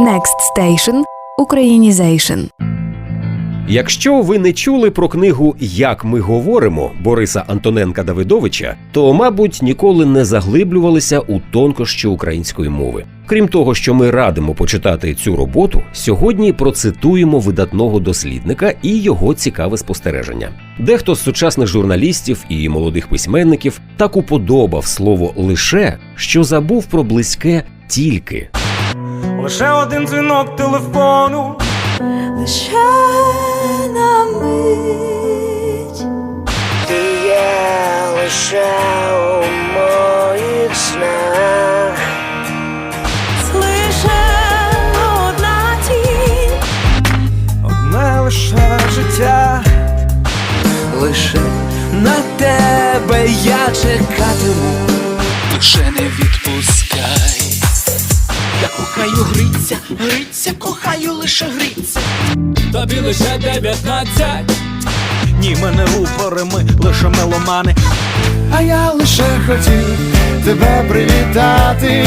Next Station – Українізейшн. Якщо ви не чули про книгу Як ми говоримо Бориса Антоненка Давидовича, то, мабуть, ніколи не заглиблювалися у тонкощі української мови. Крім того, що ми радимо почитати цю роботу, сьогодні процитуємо видатного дослідника і його цікаве спостереження. Дехто з сучасних журналістів і молодих письменників так уподобав слово лише, що забув про близьке тільки. Лише один дзвінок телефону. лише на мить. Ти є лише у моїх снах. Лише одна тінь. Одне лише життя. лише на тебе я чекатиму. Лише не відпускай. Кохаю гриця, гриця, кохаю лише гриця. Тобі лише дев'ятнадцять. Ні, ми не упори, ми лише меломани. А я лише хотів тебе привітати.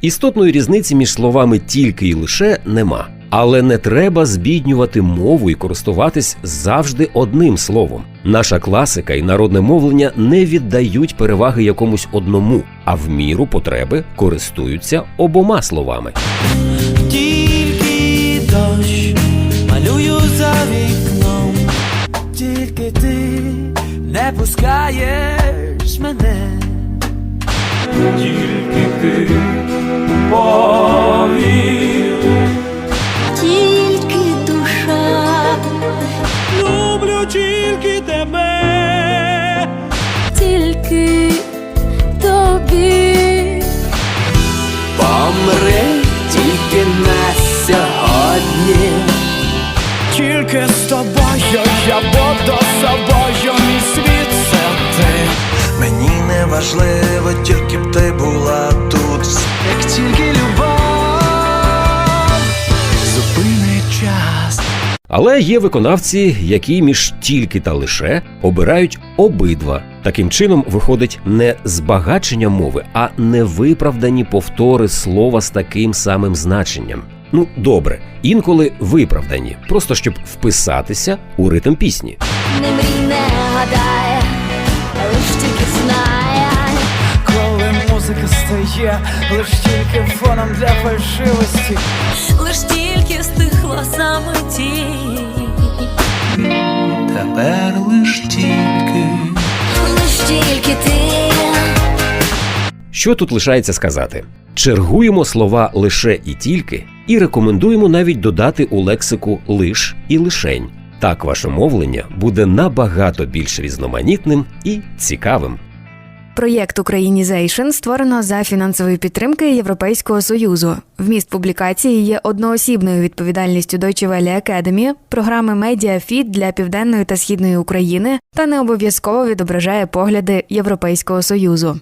Істотної різниці між словами тільки і лише нема. Але не треба збіднювати мову і користуватись завжди одним словом. Наша класика і народне мовлення не віддають переваги якомусь одному, а в міру потреби користуються обома словами. Тільки дощ малюю за вікном. Тільки ти не пускаєш мене. Тільки ти тебе. тільки тобі. Помри тільки на сьогодні. Тільки з тобою я буду собою, мій світ це ти. Мені не важливо, тільки б ти Але є виконавці, які між тільки та лише обирають обидва. Таким чином виходить не збагачення мови, а невиправдані повтори слова з таким самим значенням. Ну добре, інколи виправдані, просто щоб вписатися у ритм пісні. Не мрій, не гадає, лиш тільки знає. Коли музика стає, лиш тільки фоном для фальшивості. Лиш тільки стихла тільки ти. Що тут лишається сказати? Чергуємо слова лише і тільки і рекомендуємо навіть додати у лексику лиш і лишень. Так ваше мовлення буде набагато більш різноманітним і цікавим. Проєкт Українізейшн створено за фінансової підтримки Європейського союзу. Вміст публікації є одноосібною відповідальністю Deutsche Welle Academy, програми Медіафіт для південної та східної України та не обов'язково відображає погляди Європейського союзу.